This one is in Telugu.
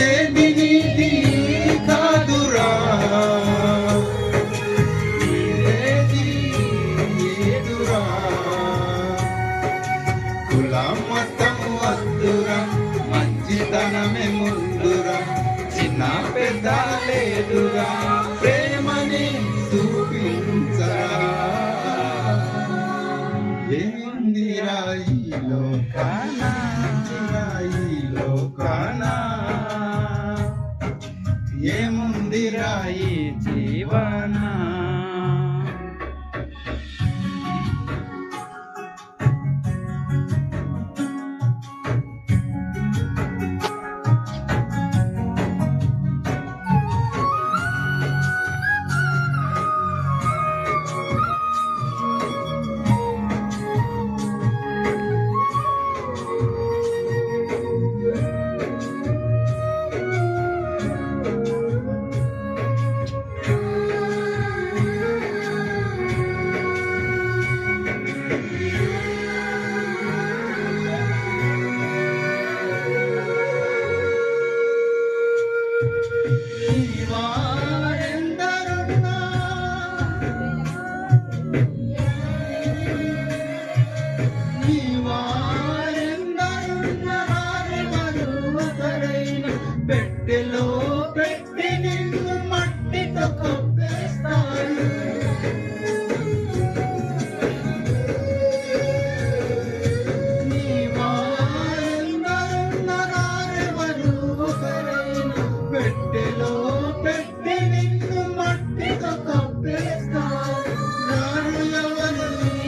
ఏది నీది కాదురా? ఏది ఏదురా? మతం వద్దురా మంచితనమే ముందురా. చిన్న పెద్ద లేదురా ప్రేమని చూపించరా. ఏమిందిరా ఈ లోక ఈ जीवन